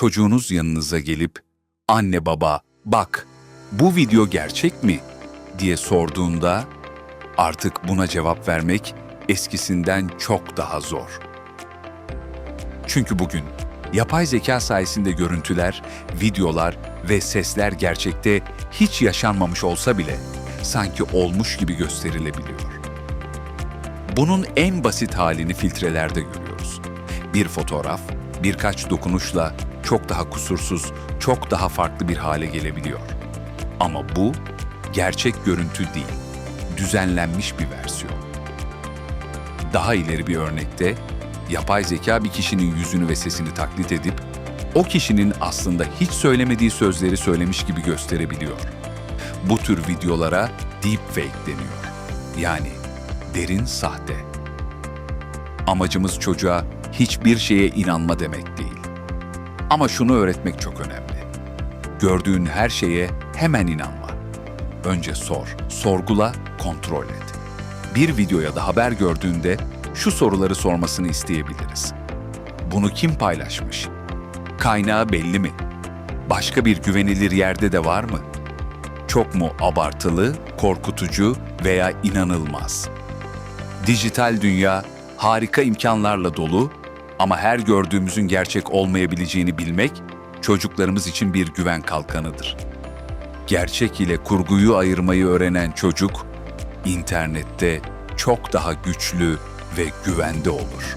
çocuğunuz yanınıza gelip anne baba bak bu video gerçek mi diye sorduğunda artık buna cevap vermek eskisinden çok daha zor. Çünkü bugün yapay zeka sayesinde görüntüler, videolar ve sesler gerçekte hiç yaşanmamış olsa bile sanki olmuş gibi gösterilebiliyor. Bunun en basit halini filtrelerde görüyoruz. Bir fotoğraf birkaç dokunuşla çok daha kusursuz, çok daha farklı bir hale gelebiliyor. Ama bu gerçek görüntü değil, düzenlenmiş bir versiyon. Daha ileri bir örnekte yapay zeka bir kişinin yüzünü ve sesini taklit edip o kişinin aslında hiç söylemediği sözleri söylemiş gibi gösterebiliyor. Bu tür videolara deepfake deniyor. Yani derin sahte. Amacımız çocuğa hiçbir şeye inanma demek değil. Ama şunu öğretmek çok önemli. Gördüğün her şeye hemen inanma. Önce sor, sorgula, kontrol et. Bir video ya da haber gördüğünde şu soruları sormasını isteyebiliriz. Bunu kim paylaşmış? Kaynağı belli mi? Başka bir güvenilir yerde de var mı? Çok mu abartılı, korkutucu veya inanılmaz? Dijital dünya harika imkanlarla dolu ama her gördüğümüzün gerçek olmayabileceğini bilmek çocuklarımız için bir güven kalkanıdır. Gerçek ile kurguyu ayırmayı öğrenen çocuk internette çok daha güçlü ve güvende olur.